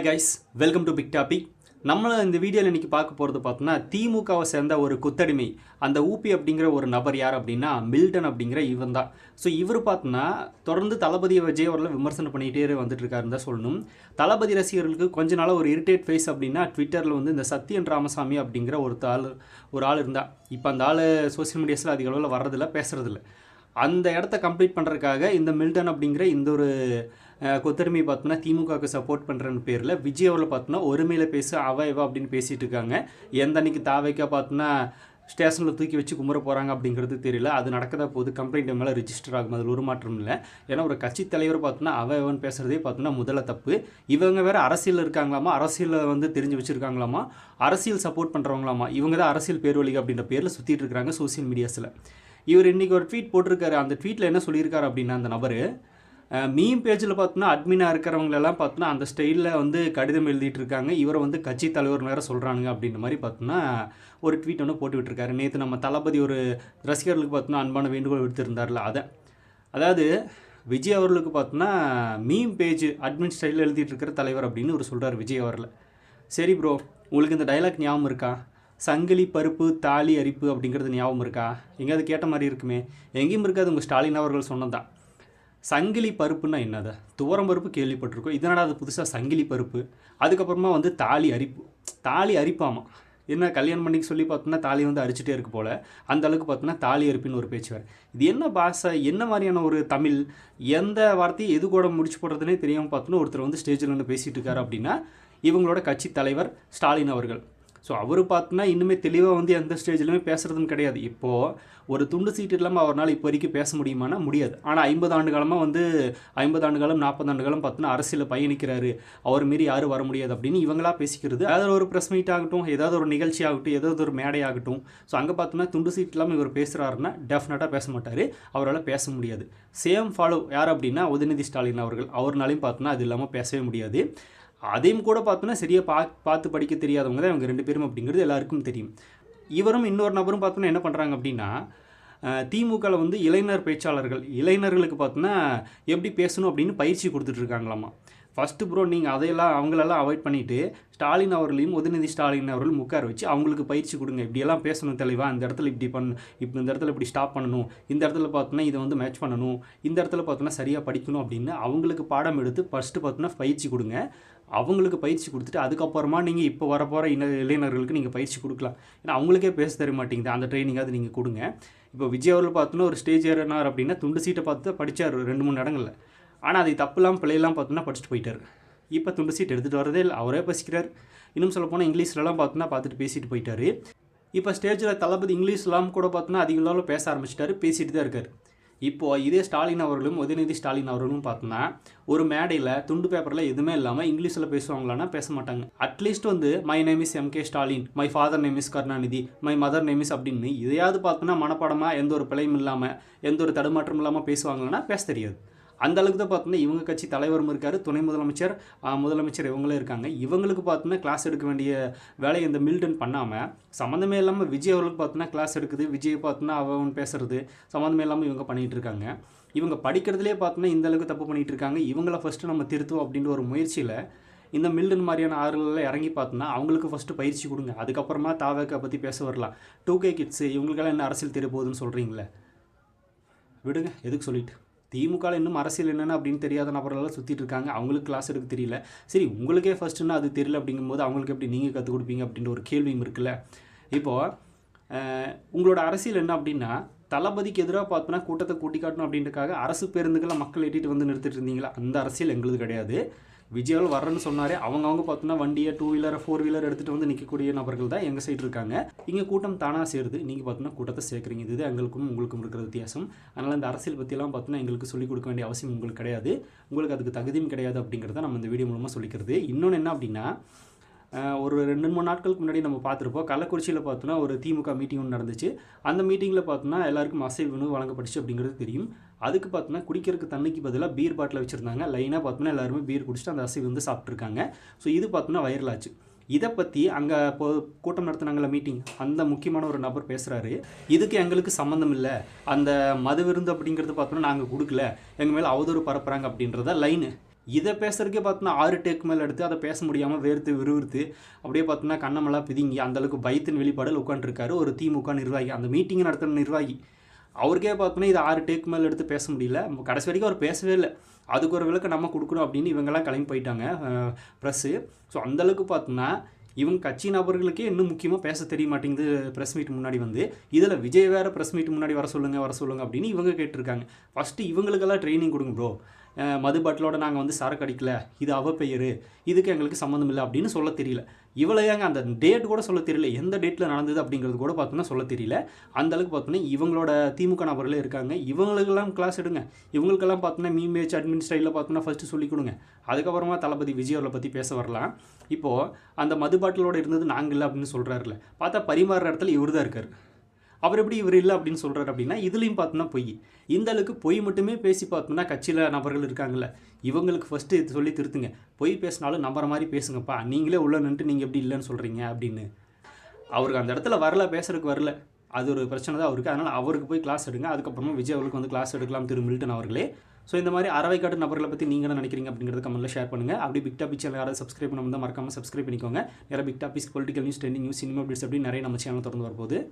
Hi guys welcome to Big Topic நம்மளை இந்த வீடியோவில் இன்றைக்கி பார்க்க போகிறது பார்த்தோன்னா திமுகவை சேர்ந்த ஒரு குத்தடிமை அந்த ஊபி அப்படிங்கிற ஒரு நபர் யார் அப்படின்னா மில்டன் அப்படிங்கிற இவன் தான். ஸோ இவர் பார்த்தோன்னா தொடர்ந்து தளபதி விஜய் அவரில் விமர்சனம் பண்ணிகிட்டே வந்துட்டு தான் சொல்லணும். தளபதி ரசிகர்களுக்கு கொஞ்ச நாளாக ஒரு இரிட்டேட் ஃபேஸ் அப்படின்னா ட்விட்டரில் வந்து இந்த சத்யன் ராமசாமி அப்படிங்கிற ஒரு ஆள் ஒரு ஆள் இருந்தா. இப்போ அந்த ஆள் சோஷியல் மீடியாஸில் அதிக அளவில் வர்றதில்ல பேசுறதில்ல. அந்த இடத்த கம்ப்ளீட் பண்ணுறதுக்காக இந்த மில்டன் அப்படிங்கிற இந்த ஒரு கொத்தருமையை பார்த்தோம்னா பார்த்தோன்னா திமுகவுக்கு சப்போர்ட் பண்ணுறன்னு பேரில் விஜய் அவரில் பார்த்தோன்னா ஒருமையில் பேச அவ இவ அப்படின்னு பேசிகிட்டு இருக்காங்க. எந்த அன்னைக்கு தாவைக்கா பார்த்தோன்னா ஸ்டேஷனில் தூக்கி வச்சு கும்பிட போகிறாங்க அப்படிங்கிறது தெரியல. அது நடக்கதா போது கம்ப்ளைண்ட் மேலே ரிஜிஸ்டர் ஆகும். அதில் ஒரு மாற்றம் இல்லை. ஏன்னா ஒரு கட்சி தலைவர் பார்த்தோன்னா அவ இவன் பேசுகிறதே பார்த்தோன்னா முதல்ல தப்பு. இவங்க வேறு அரசியலில் இருக்காங்களாமா? அரசியலில் வந்து தெரிஞ்சு வச்சுருக்காங்களாமா? அரசியல் சப்போர்ட் பண்ணுறவங்களாமா இவங்க தான் அரசியல் பேர்வழிக அப்படின்ற பேரில் சுற்றிட்டு இருக்காங்க சோஷியல் மீடியாஸில் இவர் இன்றைக்கி ஒரு ட்வீட் போட்டிருக்காரு. அந்த ட்வீட்டில் என்ன சொல்லியிருக்காரு அப்படின்னா அந்த நபர் மீம் பேஜில் பார்த்தோன்னா அட்மினாக இருக்கிறவங்களெல்லாம் பார்த்தோன்னா அந்த ஸ்டைலில் வந்து கடிதம் எழுதிட்டு இருக்காங்க இவரை வந்து கட்சி தலைவர் வேறு சொல்கிறானுங்க அப்படின்ற மாதிரி பார்த்தோன்னா ஒரு ட்வீட் ஒன்று போட்டு விட்டுருக்காரு. நேற்று நம்ம தளபதி ஒரு ரசிகர்களுக்கு பார்த்தோன்னா அன்பான வேண்டுகோள் விடுத்திருந்தார்ல அதை. அதாவது விஜய் அவர்களுக்கு பார்த்தோன்னா மீம் பேஜ் அட்மின் ஸ்டைலில் எழுதிட்டு இருக்கிற தலைவர் அப்படின்னு ஒரு சொல்கிறார் விஜய் அவரில். சரி ப்ரோ உங்களுக்கு இந்த டைலாக் ஞாபகம் இருக்கா? சங்கிலி பருப்பு தாலி அரிப்பு அப்படிங்கிறது ஞாபகம் இருக்கா? எங்கேயாவது கேட்ட மாதிரி இருக்குமே. எங்கேயும் இருக்காது உங்கள் ஸ்டாலின் அவர்கள் சொன்னதான் சங்கிலி பருப்புன்னா என்னது? துவரம் பருப்பு கேள்விப்பட்டிருக்கோம். இதனால் அது புதுசாக சங்கிலி பருப்பு? அதுக்கப்புறமா வந்து தாலி அரிப்பு. தாலி அரிப்பாமா என்ன கல்யாணம் பண்ணிக்கு சொல்லி பார்த்தோன்னா தாலி வந்து அரிச்சிட்டே இருக்கு போல். அந்த அளவுக்கு பார்த்தோன்னா தாலி அரிப்புன்னு ஒரு பேச்சு வேறு. இது என்ன பாஷை? என்ன மாதிரியான ஒரு தமிழ்? எந்த வார்த்தையை எது கூட முடிச்சு போடுறதுனே தெரியாமல் பார்த்தோன்னா ஒருத்தர் வந்து ஸ்டேஜில் வந்து பேசிகிட்டு இருக்காரு அப்படின்னா இவங்களோட கட்சி தலைவர் ஸ்டாலின் அவர்கள். ஸோ அவர் பார்த்தோன்னா இன்னுமே தெளிவாக வந்து எந்த ஸ்டேஜ்லையுமே பேசுகிறதும் கிடையாது. இப்போது ஒரு துண்டு சீட்டு இல்லாமல் அவரால் இப்போ வரைக்கும் பேச முடியுமானா முடியாது. ஆனால் ஐம்பது ஆண்டு காலமாக வந்து ஐம்பது ஆண்டு காலம் நாற்பது ஆண்டு காலம் பார்த்தோன்னா அரசியலில் பயணிக்கிறாரு. அவர் மாரி யாரும் வர முடியாது அப்படின்னு இவங்களா பேசிக்கிறது. ஏதாவது ஒரு ப்ரெஸ் மீட் ஆகட்டும் ஏதாவது ஒரு நிகழ்ச்சி ஆகட்டும் ஏதாவது ஒரு மேடை ஆகட்டும். ஸோ அங்கே பார்த்தோன்னா துண்டு சீட் இல்லாமல் இவர் பேசுகிறாருன்னா டெஃபினட்டாக பேச மாட்டார். அவரால் பேச முடியாது. சேம் ஃபாலோ யார் அப்படின்னா உதயநிதி ஸ்டாலின் அவர்கள். அவர்னாலையும் பார்த்தோன்னா அது இல்லாமல் பேசவே முடியாது. அதையும் கூட பார்த்தோன்னா சரியாக பா பார்த்து படிக்க தெரியாதவங்க தான் இவங்க ரெண்டு பேரும் அப்படிங்கிறது எல்லாருக்கும் தெரியும். இவரும் இன்னொரு நபரும் பார்த்தோன்னா என்ன பண்ணுறாங்க அப்படின்னா திமுகவில் வந்து இளைஞர் பேச்சாளர்கள் இளைஞர்களுக்கு பார்த்தோன்னா எப்படி பேசணும் அப்படின்னு பயிற்சி கொடுத்துட்ருக்காங்களாம்மா ஃபஸ்ட்டு ப்ரோ நீங்கள் அதையெல்லாம் அவங்களெல்லாம் அவாய்ட் பண்ணிவிட்டு ஸ்டாலின் அவர்களையும் உதயநிதி ஸ்டாலின் அவர்களும் உட்கார வச்சு அவங்களுக்கு பயிற்சி கொடுங்க. இப்படியெல்லாம் பேசணும் தெளிவாக இந்த இடத்துல இப்படி பண்ண இப்போ இந்த இடத்துல இப்படி ஸ்டாப் பண்ணணும். இந்த இடத்துல பார்த்தோன்னா இதை வந்து மேட்ச் பண்ணணும். இந்த இடத்துல பார்த்தோன்னா சரியாக படிக்கணும் அப்படின்னு அவங்களுக்கு பாடம் எடுத்து ஃபஸ்ட்டு பார்த்தோன்னா பயிற்சி கொடுங்க. அவங்களுக்கு பயிற்சி கொடுத்துட்டு அதுக்கப்புறமா நீங்கள் இப்போ வரப்போகிற இன இளைஞர்களுக்கு நீங்கள் பயிற்சி கொடுக்கலாம். ஏன்னா அவங்களுக்கே பேச தர மாட்டேங்குது. அந்த ட்ரைனிங்காவது நீங்கள் கொடுங்க. இப்போ விஜய் அவர்கள் பார்த்தோன்னா ஒரு ஸ்டேஜ் ஏறினார் அப்படின்னா துண்டு சீட்டை பார்த்து படித்தார் ரெண்டு மூணு இடங்களில். ஆனால் அது தப்புலாம் பிள்ளையெல்லாம் பார்த்தோன்னா படிச்சுட்டு போயிட்டார். இப்போ துண்டு சீட் எடுத்துகிட்டு வரதே இல்லை. அவரே பசிக்கிறார். இன்னும் சொல்லப்போனால் இங்கிலீஷ்லலாம் பார்த்தோன்னா பார்த்துட்டு பேசிட்டு போயிட்டார். இப்போ ஸ்டேஜில் தளபதி இங்கிலீஷ்லாம் கூட பார்த்தோன்னா அதிக அளவில் பேச ஆரம்பிச்சிட்டாரு. பேசிட்டு தான் இருக்கார். இப்போது இதே ஸ்டாலின் அவர்களும் உதயநிதி ஸ்டாலின் அவர்களும் பார்த்தோன்னா ஒரு மேடையில் துண்டு பேப்பரில் எதுவுமே இல்லாமல் இங்கிலீஷில் பேசுவாங்களான்னா பேச மாட்டாங்க. அட்லீஸ்ட் வந்து my name is MK Stalin my father name is Karunanidhi my mother name is அப்படின்னு இதையாவது பார்த்தோன்னா மனப்பாடமாக எந்த ஒரு பிழையும் இல்லாமல் எந்த ஒரு தடுமாற்றம் இல்லாமல் பேசுவாங்கன்னா பேச தெரியாது. அந்த அளவுக்கு தான் பார்த்தோன்னா இவங்க கட்சி தலைவரும் இருக்கார் துணை முதலமைச்சர் முதலமைச்சர் இவங்களும் இருக்காங்க. இவங்களுக்கு பார்த்தோன்னா கிளாஸ் எடுக்க வேண்டிய வேலையை இந்த மில்டன் பண்ணாமல் சம்மந்தமே இல்லாமல் விஜய் அவர்களுக்கு பார்த்தோன்னா கிளாஸ் எடுக்குது விஜய் பார்த்தோன்னா அவன் பேசுறது சம்மந்தமே இல்லாமல் இவங்க பண்ணிகிட்டு இருக்காங்க. இவங்க படிக்கிறதுலே பார்த்தோன்னா இந்த அளவுக்கு தப்பு பண்ணிகிட்டு இருக்காங்க. இவங்கள ஃபஸ்ட்டு நம்ம திருத்துவோம் அப்படின்ற ஒரு முயற்சியில் இந்த மில்டன் மாதிரியான ஆறுகளில் இறங்கி பார்த்தோன்னா அவங்களுக்கு ஃபஸ்ட்டு பயிற்சி கொடுங்க. அதுக்கப்புறமா தாவேக்கா பற்றி பேச வரலாம். டூ கே கிட்ஸு இவங்களுக்கெல்லாம் என்ன அரசியல் தெரிய போகுதுன்னு சொல்கிறீங்களே விடுங்க எதுக்கு சொல்லிட்டு? திமுகவில் இன்னும் அரசியல் என்னென்ன அப்படின்னு தெரியாத நபர்களெல்லாம் சுற்றிட்டு இருக்காங்க. அவங்களுக்கு கிளாஸ் எடுக்க தெரியல. சரி உங்களுக்கே ஃபஸ்ட்டுன்னா அது தெரியல அப்படிங்கும்போது அவங்களுக்கு எப்படி நீங்கள் கற்றுக் கொடுப்பீங்க அப்படின்ற ஒரு கேள்வியும் இருக்குல்ல? இப்போது உங்களோட அரசியல் என்ன அப்படின்னா தளபதிக்கு எதிராக பார்த்தோன்னா கூட்டத்தை கூட்டி காட்டணும் அப்படின்றக்காக அரசு பேருந்துகளை மக்கள் ஏற்றிட்டு வந்து நிறுத்திட்டு இருந்தீங்களா? அந்த அரசியல் எங்களுது கிடையாது. விஜயால் வர்றேன்னு சொன்னாரே அவங்க பார்த்தோன்னா வண்டியை டூ வீலர் ஃபோர் வீலர் எடுத்துகிட்டு வந்து நிற்கக்கூடிய நபர்கள் தான் எங்கள் சைடு இருக்காங்க. இங்கே கூட்டம் தானாக சேருது. நீங்கள் பார்த்தோன்னா கூட்டத்தை சேர்க்குறீங்க. இது எங்களுக்கும் உங்களுக்கும் இருக்கிற வித்தியாசம். அதனால் இந்த அரசியல் பற்றியெல்லாம் பார்த்தோன்னா எங்களுக்கு சொல்லிக் கொடுக்க வேண்டிய அவசியம் உங்களுக்கு கிடையாது. உங்களுக்கு அதுக்கு தகுதியும் கிடையாது அப்படிங்கிறத நம்ம இந்த வீடியோ மூலமாக சொல்லிக்கிறது. இன்னொன்று என்ன அப்படின்னா ஒரு ரெண்டு மூணு நாட்களுக்கு முன்னாடி நம்ம பார்த்துருப்போம். கள்ளக்குறிச்சியில் பார்த்தோன்னா ஒரு திமுக மீட்டிங் ஒன்று நடந்துச்சு. அந்த மீட்டிங்கில் பார்த்தோன்னா எல்லாருக்கும் அசைவு உணவு வழங்கப்பட்டுச்சு அப்படிங்கிறது தெரியும். அதுக்கு பார்த்தோன்னா குடிக்கிறதுக்கு தண்ணிக்கு பதிலாக பீர் பாட்டில் வச்சுருந்தாங்க. லைனாக பார்த்தோன்னா எல்லாருமே பீர் குடிச்சிட்டு அந்த அசைவு வந்து சாப்பிட்ருக்காங்க ஸோ இது பார்த்தோன்னா வைரலாச்சு இதை பற்றி அங்கே இப்போ கூட்டம் நடத்துனாங்கள மீட்டிங் அந்த முக்கியமான ஒரு நபர் பேசுகிறாரு இதுக்கு எங்களுக்கு சம்மந்தம் இல்லை. அந்த மது விருந்து அப்படிங்கிறது பார்த்தோன்னா நாங்கள் கொடுக்கல. எங்கள் மேலே அவதூறு பரப்புகிறாங்க அப்படின்றத லைனு இதை பேசுறதுக்கே பார்த்தோன்னா ஆறு டேக் மேலே எடுத்து அதை பேச முடியாமல் வேர்த்து விறுவிறுத்து அப்படியே பார்த்தோன்னா கண்ணமெல்லாம் பிதிங்கி அந்தளவுக்கு பயத்தின் வெளிப்பாடில் உட்காந்துருக்காரு ஒரு திமுக நிர்வாகி. அந்த மீட்டிங் நடத்துகிற நிர்வாகி. அவருக்கே பார்த்தோன்னா இது ஆறு டேக் மேலே எடுத்து பேச முடியல. கடைசி வரைக்கும் அவர் பேசவே இல்லை. அதுக்கு ஒரு விளக்கு நம்ம கொடுக்கணும் அப்படின்னு இவங்கெல்லாம் கிளம்பி போயிட்டாங்க ப்ரெஸ்ஸு ஸோ அந்தளவுக்கு பார்த்தோன்னா இவங்க கட்சி நபர்களுக்கே இன்னும் முக்கியமாக பேச தெரிய மாட்டேங்குது ப்ரெஸ் மீட் முன்னாடி வந்து. இதில் விஜய் வேறு ப்ரெஸ் மீட் முன்னாடி வர சொல்லுங்கள் வர சொல்லுங்கள் அப்படின்னு இவங்க கேட்டிருக்காங்க. ஃபஸ்ட்டு இவங்களுக்கெல்லாம் ட்ரைனிங் கொடுங்க ப்ரோ மது பாட்டிலோட நாங்கள் வந்து சரக்கு அடிக்கல. இது அவ பெயர். இதுக்கு எங்களுக்கு சம்மந்தம் இல்லை அப்படின்னு சொல்ல தெரியல. இவ்வளோ ஏங்க அந்த டேட் கூட சொல்ல தெரியல. எந்த டேட்டில் நடந்தது அப்படிங்கிறது கூட பார்த்தோன்னா சொல்ல தெரியல. அந்த அளவுக்கு பார்த்தோன்னா இவங்களோட திமுக நபர்களே இருக்காங்க. இவங்களுக்கெல்லாம் கிளாஸ் எடுங்க. இவங்களுக்கெல்லாம் பார்த்தோன்னா மீமேஜ் அட்மின் ஸ்டைலில் பார்த்தோன்னா ஃபஸ்ட்டு சொல்லிக் கொடுங்க. அதுக்கப்புறமா தளபதி விஜய் அவர்களை பற்றி பேச வரலாம். இப்போது அந்த மது பாட்டிலோட இருந்தது நாங்கள் இல்லை அப்படின்னு சொல்கிறாருல பார்த்தா பரிமாறுற இடத்துல இவர் தான் இருக்கார். அவர் எப்படி இவர் இல்லை அப்படின்னு சொல்கிறார் அப்படின்னா இதுலேயும் பார்த்தோன்னா பொய். இந்த அளவுக்கு பொய் மட்டுமே பேசி பார்த்தோம்னா கட்சியில் நபர்கள் இருக்காங்கல்ல இவங்களுக்கு ஃபஸ்ட்டு இது சொல்லி திருத்துங்க. பொய் பேசினாலும் நம்புற மாதிரி பேசுங்கப்பா. நீங்களே உள்ளே நின்று நீங்கள் எப்படி இல்லைன்னு சொல்கிறீங்க அப்படின்னு. அவருக்கு அந்த இடத்துல வரல பேசுறதுக்கு வரல. அது ஒரு பிரச்சனை தான் அவருக்கு. அதனால் அவருக்கு போய் கிளாஸ் எடுங்க. அதுக்கப்புறமா விஜய் அவர்களுக்கு வந்து கிளாஸ் எடுக்கலாம் திரு மில்டன் அவர்களே. ஸோ இந்த மாதிரி அறவைக்காட்டு நபர்களை பற்றி நீங்கள் என்ன நினைக்கிறீங்க அப்படிங்கிறத கமெண்ட்டில் ஷேர் பண்ணுங்கள் அப்படி பிக் டாபிக் சேனல் யாராவது சப்ஸ்கிரைப் பண்ணாமல் மறக்காமல் சப்ஸ்கிரைப் பண்ணிக்கோங்க. நிறைய Big Topics political news trending news cinema updates அப்படி நிறைய நம்ம சேனல் தொடர்ந்து வரப்போகுது.